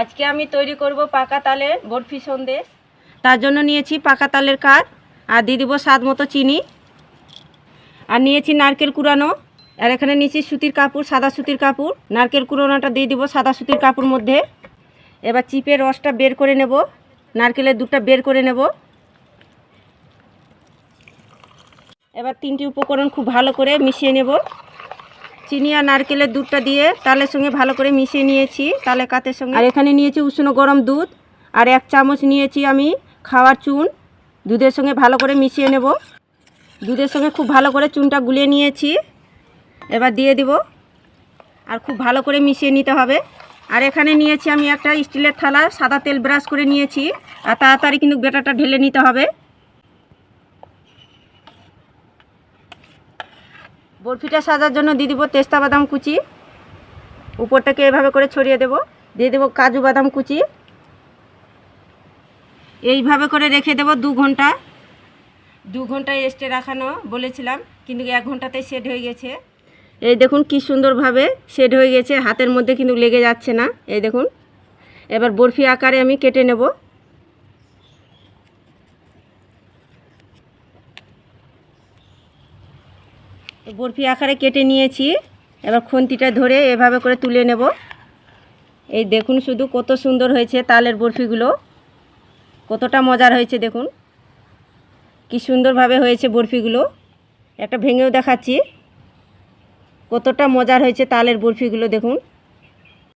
আজকে আমি তৈরি করব পাকা তালের বরফি সন্দেশ। তার জন্য নিয়েছি পাকা তালের কাঠ আর দিয়ে দিব স্বাদ মতো চিনি। আর নিয়েছি নারকেল কুড়ানো। আর এখানে নিয়েছি সুতির কাপড়, সাদা সুতির কাপড়। নারকেল কুড়ানোটা দিয়ে দিব সাদা সুতির কাপড় মধ্যে। এবার চিপের রসটা বের করে নেব। নারকেলের দুধটা বের করে নেব। এবার তিনটি উপকরণ খুব ভালো করে মিশিয়ে নেব। চিনি আর নারকেলের দুধটা দিয়ে তালের সঙ্গে ভালো করে মিশিয়ে নিয়েছি তালে কাতের সঙ্গে। আর এখানে নিয়েছি উষ্ণ গরম দুধ, আর এক চামচ নিয়েছি আমি খাওয়ার চুন। দুধের সঙ্গে ভালো করে মিশিয়ে নেব। দুধের সঙ্গে খুব ভালো করে চুনটা গুলিয়ে নিয়েছি। এবার দিয়ে দিব। আর খুব ভালো করে মিশিয়ে নিতে হবে। আর এখানে নিয়েছি আমি একটা স্টিলের থালা, সাদা তেল ব্রাশ করে নিয়েছি। আর তাড়াতাড়ি কিন্তু বেটাটা ঢেলে নিতে হবে। বরফিটা সাজার জন্য দিয়ে দেবো তেস্তা বাদাম কুচি। উপরটাকে এভাবে করে ছড়িয়ে দেব। দিয়ে দেবো কাজু বাদাম কুচি। এইভাবে করে রেখে দেব দু ঘণ্টা। দু ঘণ্টা রেস্টে রাখানো বলেছিলাম, কিন্তু এক ঘন্টাতে সেট হয়ে গেছে। এই দেখুন কি সুন্দরভাবে সেট হয়ে গেছে। হাতের মধ্যে কিন্তু লেগে যাচ্ছে না। এই দেখুন। এবার বরফি আকারে আমি কেটে নেব। বরফি আকারে কেটে নিয়েছি। এবার খুন্তিটা ধরে এভাবে করে তুলে নেব। এই দেখুন শুধু কত সুন্দর হয়েছে তালের বরফিগুলো। কতটা মজার হয়েছে দেখুন। কি সুন্দরভাবে হয়েছে বরফিগুলো। একটা ভেঙেও দেখাচ্ছি। কতটা মজার হয়েছে তালের বরফিগুলো দেখুন।